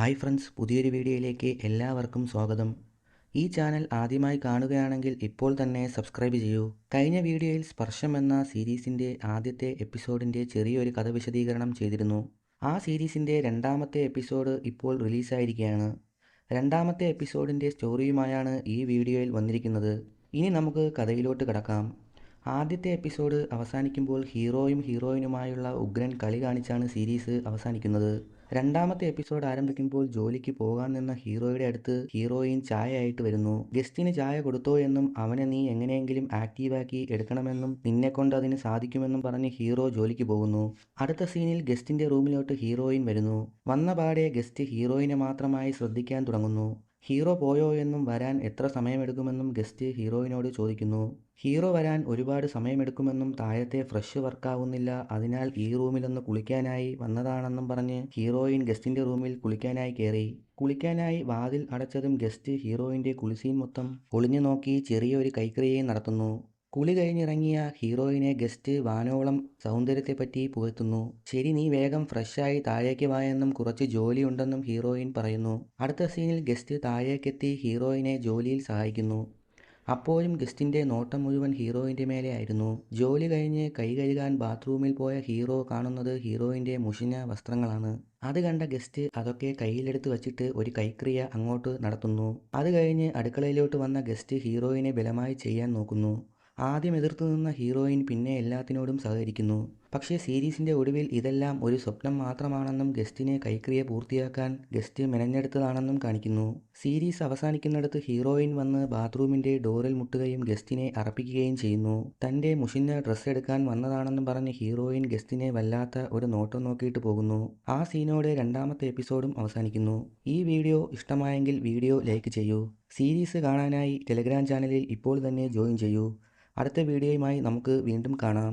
Hi friends പുതിയൊരു വീഡിയോയിലേക്ക് എല്ലാവർക്കും സ്വാഗതം. ഈ ചാനൽ ആദ്യമായി കാണുകയാണെങ്കിൽ ഇപ്പോൾ തന്നെ സബ്സ്ക്രൈബ് ചെയ്യൂ. കഴിഞ്ഞ വീഡിയോയിൽ സ്പർശം എന്ന സീരീസിന്റെ ആദ്യത്തെ എപ്പിസോഡിന്റെ ചെറിയൊരു കഥ വിശദീകരണം ചെയ്തിരുന്നു. ആ സീരീസിന്റെ രണ്ടാമത്തെ എപ്പിസോഡ് ഇപ്പോൾ റിലീസായിരിക്കുകയാണ്. രണ്ടാമത്തെ എപ്പിസോഡിന്റെ സ്റ്റോറിയുമായാണ് ഈ വീഡിയോയിൽ വന്നിരിക്കുന്നത്. ഇനി നമുക്ക് കഥയിലോട്ട് കിടക്കാം. ആദ്യത്തെ എപ്പിസോഡ് അവസാനിക്കുമ്പോൾ ഹീറോയും ഹീറോയിനുമായുള്ള ഉഗ്രൻ കളി കാണിച്ചാണ് സീരീസ് അവസാനിക്കുന്നത്. രണ്ടാമത്തെ എപ്പിസോഡ് ആരംഭിക്കുമ്പോൾ ജോലിക്ക് പോകാൻ നിന്ന ഹീറോയുടെ അടുത്ത് ഹീറോയിൻ ചായ ആയിട്ട് വരുന്നു. ഗസ്റ്റിന് ചായ കൊടുത്തോ എന്നും അവനെ നീ എങ്ങനെയെങ്കിലും ആക്റ്റീവാക്കി എടുക്കണമെന്നും നിന്നെ കൊണ്ട് അതിന് സാധിക്കുമെന്നും പറഞ്ഞ് ഹീറോ ജോലിക്ക് പോകുന്നു. അടുത്ത സീനിൽ ഗസ്റ്റിന്റെ റൂമിലോട്ട് ഹീറോയിൻ വരുന്നു. വന്ന പാടെ ഗസ്റ്റ് ഹീറോയിനെ മാത്രമായി ശ്രദ്ധിക്കാൻ തുടങ്ങുന്നു. ഹീറോ പോയോ എന്നും വരാൻ എത്ര സമയമെടുക്കുമെന്നും ഗസ്റ്റ് ഹീറോയിനോട് ചോദിക്കുന്നു. ഹീറോ വരാൻ ഒരുപാട് സമയമെടുക്കുമെന്നും താഴത്തെ ഫ്രഷ് വർക്കാവുന്നില്ല. അതിനാൽ ഈ റൂമിലൊന്ന് കുളിക്കാനായി വന്നതാണെന്നും പറഞ്ഞ് ഹീറോയിൻ ഗസ്റ്റിന്റെ റൂമിൽ കുളിക്കാനായി കയറി. കുളിക്കാനായി വാതിൽ അടച്ചതും ഗസ്റ്റ് ഹീറോയിന്റെ കുളിസീൻ മൊത്തം ഒളിഞ്ഞു നോക്കി ചെറിയൊരു കൈക്രിയയും നടത്തുന്നു. കുളി കഴിഞ്ഞിറങ്ങിയ ഹീറോയിനെ ഗസ്റ്റ് വാനോളം സൗന്ദര്യത്തെപ്പറ്റി പുകഴ്ത്തുന്നു. ശരി നീ വേഗം ഫ്രഷായി താഴേക്ക് വായെന്നും കുറച്ച് ജോലിയുണ്ടെന്നും ഹീറോയിൻ പറയുന്നു. അടുത്ത സീനിൽ ഗസ്റ്റ് താഴേക്കെത്തി ഹീറോയിനെ ജോലിയിൽ സഹായിക്കുന്നു. അപ്പോഴും ഗസ്റ്റിന്റെ നോട്ടം മുഴുവൻ ഹീറോയിന്റെ മേലെ ആയിരുന്നു. ജോലി കഴിഞ്ഞ് കൈ കഴുകാൻ ബാത്റൂമിൽ പോയ ഹീറോ കാണുന്നത് ഹീറോയിന്റെ മുഷിഞ്ഞ വസ്ത്രങ്ങളാണ്. അത് കണ്ട ഗസ്റ്റ് അതൊക്കെ കയ്യിലെടുത്ത് വച്ചിട്ട് ഒരു കൈക്രിയ അങ്ങോട്ട് നടത്തുന്നു. അത് കഴിഞ്ഞ് അടുക്കളയിലോട്ട് വന്ന ഗസ്റ്റ് ഹീറോയിനെ ബലമായി ചെയ്യാൻ നോക്കുന്നു. ആദ്യം എതിർത്തു നിന്ന ഹീറോയിൻ പിന്നെ എല്ലാത്തിനോടും സഹകരിക്കുന്നു. പക്ഷേ സീരീസിന്റെ ഒടുവിൽ ഇതെല്ലാം ഒരു സ്വപ്നം മാത്രമാണെന്നും ഗസ്റ്റിനെ കൈക്രിയ പൂർത്തിയാക്കാൻ ഗസ്റ്റ് മെനഞ്ഞെടുത്തതാണെന്നും കാണിക്കുന്നു. സീരീസ് അവസാനിക്കുന്നിടത്ത് ഹീറോയിൻ വന്ന് ബാത്റൂമിന്റെ ഡോറിൽ മുട്ടുകയും ഗസ്റ്റിനെ അറപ്പിക്കുകയും ചെയ്യുന്നു. തന്റെ മുഷിഞ്ഞ ഡ്രസ്സ് എടുക്കാൻ വന്നതാണെന്നും പറഞ്ഞ് ഹീറോയിൻ ഗസ്റ്റിനെ വല്ലാത്ത ഒരു നോട്ടം നോക്കിയിട്ട് പോകുന്നു. ആ സീനോടെ രണ്ടാമത്തെ എപ്പിസോഡും അവസാനിക്കുന്നു. ഈ വീഡിയോ ഇഷ്ടമായെങ്കിൽ വീഡിയോ ലൈക്ക് ചെയ്യൂ. സീരീസ് കാണാനായി ടെലിഗ്രാം ചാനലിൽ ഇപ്പോൾ തന്നെ ജോയിൻ ചെയ്യൂ. അടുത്ത വീഡിയോയുമായി നമുക്ക് വീണ്ടും കാണാം.